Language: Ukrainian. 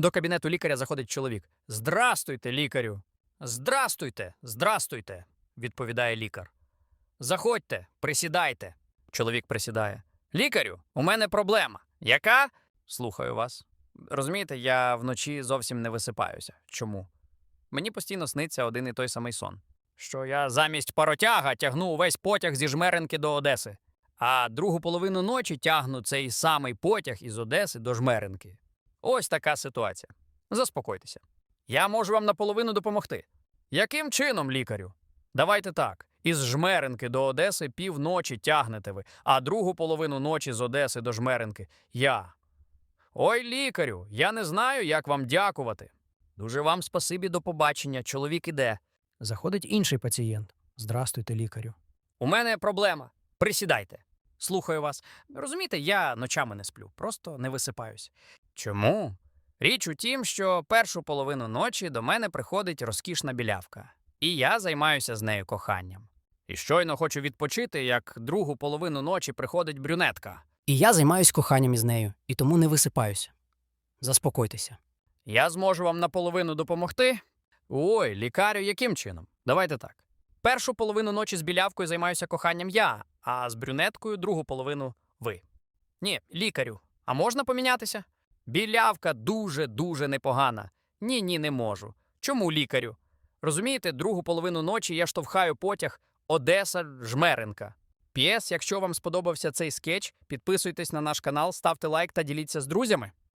До кабінету лікаря заходить чоловік. Здрастуйте, лікарю. Здрастуйте, здрастуйте, відповідає лікар. Заходьте, присідайте. Чоловік присідає. Лікарю, у мене проблема. Яка? Слухаю вас. Розумієте, я вночі зовсім не висипаюся. Чому? Мені постійно сниться один і той самий сон. Що я замість паротяга тягну увесь потяг зі жмеренки до Одеси, а другу половину ночі тягну цей самий потяг із Одеси до жмеренки. Ось така ситуація. Заспокойтеся. Я можу вам наполовину допомогти. Яким чином, лікарю? Давайте так. Із жмеренки до Одеси півночі тягнете ви, а другу половину ночі з Одеси до жмеренки я. Ой, лікарю, я не знаю, як вам дякувати. Дуже вам спасибі до побачення, чоловік іде. Заходить інший пацієнт. Здрастуйте, лікарю. У мене проблема. Присідайте. Слухаю вас. Розумієте, я ночами не сплю, просто не висипаюсь. Чому? Річ у тім, що першу половину ночі до мене приходить розкішна білявка, і я займаюся з нею коханням. І щойно хочу відпочити, як другу половину ночі приходить брюнетка. І я займаюсь коханням із нею, і тому не висипаюся. Заспокойтеся. Я зможу вам наполовину допомогти? Ой, лікарю, яким чином? Давайте так. Першу половину ночі з білявкою займаюся коханням я, а з брюнеткою другу половину ви. Ні, лікарю, а можна помінятися? Білявка дуже-дуже непогана. Ні, ні, не можу. Чому лікарю? Розумієте, другу половину ночі я штовхаю потяг Одеса Жмеренка. П'єс, якщо вам сподобався цей скетч, підписуйтесь на наш канал, ставте лайк та діліться з друзями.